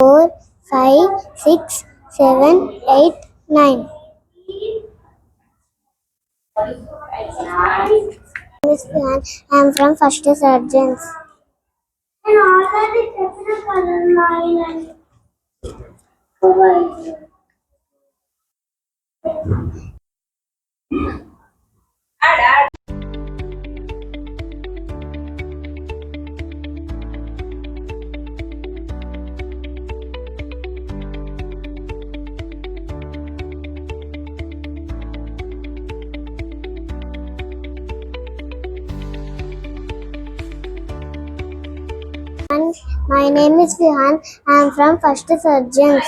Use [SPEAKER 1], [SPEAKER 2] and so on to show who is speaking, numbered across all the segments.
[SPEAKER 1] Four, five, six, seven, eight, nine. Miss six I am from first surgeons.
[SPEAKER 2] And all that
[SPEAKER 1] is. My name is Vihan. I am from First Surgeons.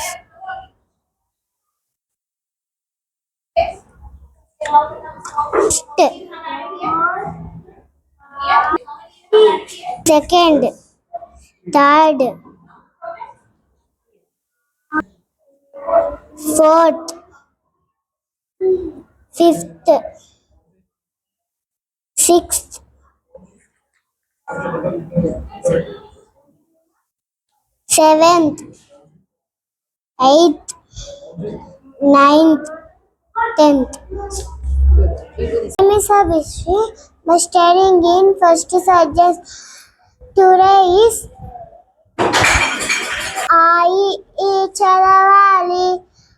[SPEAKER 1] Second. Third. Fourth. Fifth. Sixth. Seventh, eighth, ninth, tenth. My name is Abhishri. My studying in first subject today is ఆయి ఈ చదవాలి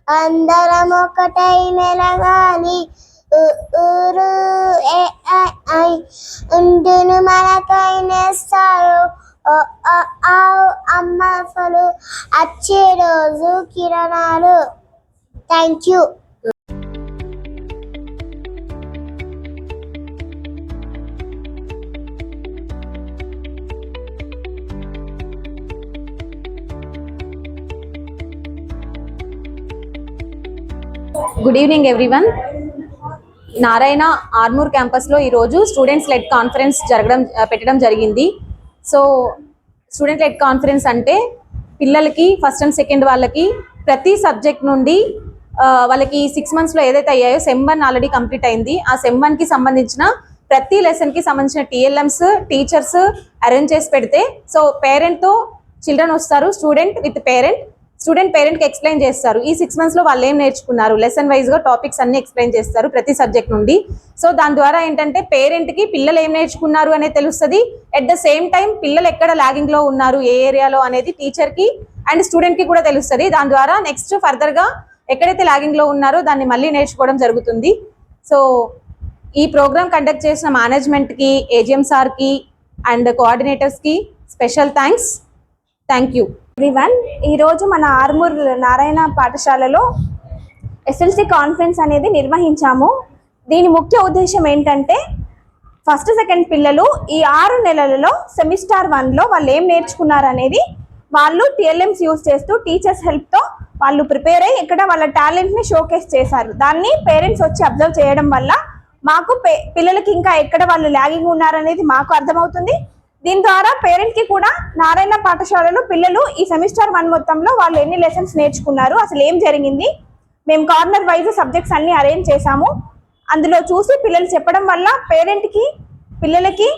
[SPEAKER 1] అందరం ఒకటై మెలగాలి ఉ- ఊరు A I I ఉండును మనకై నేస్తారు అమ్మఫలు వచ్చే రోజు కిరణాలు. Thank you
[SPEAKER 3] good evening everyone Narayana Armoor క్యాంపస్లో ఈరోజు స్టూడెంట్స్ లెడ్ కాన్ఫరెన్స్ జరగడం పెట్టడం జరిగింది. సో స్టూడెంట్ లెడ్ కాన్ఫరెన్స్ అంటే పిల్లలకి ఫస్ట్ అండ్ సెకండ్ వాళ్ళకి ప్రతి సబ్జెక్ట్ నుండి వాళ్ళకి సిక్స్ మంత్స్లో ఏదైతే అయ్యాయో సెమ్ వన్ ఆల్రెడీ కంప్లీట్ అయింది. ఆ సెమ్ వన్కి సంబంధించిన ప్రతి లెసన్కి సంబంధించిన టీఎల్ఎమ్స్ టీచర్స్ అరేంజ్ చేసి పెడితే సో పేరెంట్తో చిల్డ్రన్ వస్తారు స్టూడెంట్ విత్ పేరెంట్ స్టూడెంట్ పేరెంట్కి ఎక్స్ప్లెయిన్ చేస్తారు. ఈ సిక్స్ మంత్స్లో వాళ్ళు ఏం నేర్చుకున్నారు? లెసన్ వైజ్గా టాపిక్స్ అన్ని ఎక్స్ప్లెయిన్ చేస్తారు ప్రతి సబ్జెక్ట్ నుండి. సో దాని ద్వారా ఏంటంటే పేరెంట్కి పిల్లలు ఏం నేర్చుకున్నారు అనేది తెలుస్తుంది. ఎట్ ద సేమ్ టైం పిల్లలు ఎక్కడ లాగింగ్లో ఉన్నారు? ఏ ఏరియాలో అనేది టీచర్కి అండ్ స్టూడెంట్కి కూడా తెలుస్తుంది. దాని ద్వారా నెక్స్ట్ ఫర్దర్గా ఎక్కడైతే లాగింగ్లో ఉన్నారో దాన్ని మళ్ళీ నేర్చుకోవడం జరుగుతుంది. సో ఈ ప్రోగ్రామ్ కండక్ట్ చేసిన మేనేజ్మెంట్కి ఏజిఎం సార్కి and కోఆర్డినేటర్స్కి special thanks thank you
[SPEAKER 4] everyone. ఈరోజు మన ఆర్మూర్ నారాయణ పాఠశాలలో ఎస్ఎల్సి కాన్ఫరెన్స్ అనేది నిర్వహించాము. దీని ముఖ్య ఉద్దేశం ఏంటంటే ఫస్ట్ సెకండ్ పిల్లలు ఈ ఆరు నెలలలో సెమిస్టార్ వన్లో వాళ్ళు ఏం నేర్చుకున్నారు అనేది వాళ్ళు టిఎల్ఎంస్ యూస్ చేస్తూ టీచర్స్ హెల్ప్తో వాళ్ళు ప్రిపేర్ అయ్యి ఇక్కడ వాళ్ళ టాలెంట్ని షోకేస్ చేశారు. దాన్ని పేరెంట్స్ వచ్చి అబ్జర్వ్ చేయడం వల్ల మాకు పిల్లలకి ఇంకా ఎక్కడ వాళ్ళు ల్యాగింగ్ ఉన్నారనేది మాకు అర్థమవుతుంది. దీని ద్వారా పేరెంట్కి కూడా నారాయణ పాఠశాలలో పిల్లలు ఈ సెమిస్టర్ వన్ మొత్తంలో వాళ్ళు ఎన్ని లెసన్స్ నేర్చుకున్నారు అసలు ఏం జరిగింది? మేము కార్నర్ వైజ్ సబ్జెక్ట్స్ అన్ని అరేంజ్ చేశాము. అందులో చూసి పిల్లలు చెప్పడం వల్ల పేరెంట్కి పిల్లలకి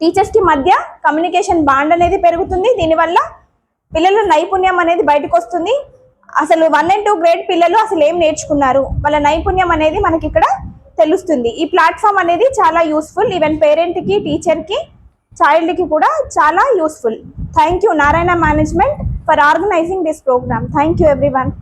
[SPEAKER 4] టీచర్స్కి మధ్య కమ్యూనికేషన్ బాండ్ అనేది పెరుగుతుంది. దీనివల్ల పిల్లల నైపుణ్యం అనేది బయటకు వస్తుంది. అసలు వన్ అండ్ టూ గ్రేడ్ పిల్లలు అసలు ఏం నేర్చుకున్నారు? వాళ్ళ నైపుణ్యం అనేది మనకి ఇక్కడ తెలుస్తుంది. ఈ ప్లాట్ఫామ్ అనేది చాలా యూస్ఫుల్ ఈవెన్ పేరెంట్కి టీచర్కి చైల్డ్కి కూడా చాలా useful. Thank you Narayana management for organising this programme. Thank you everyone.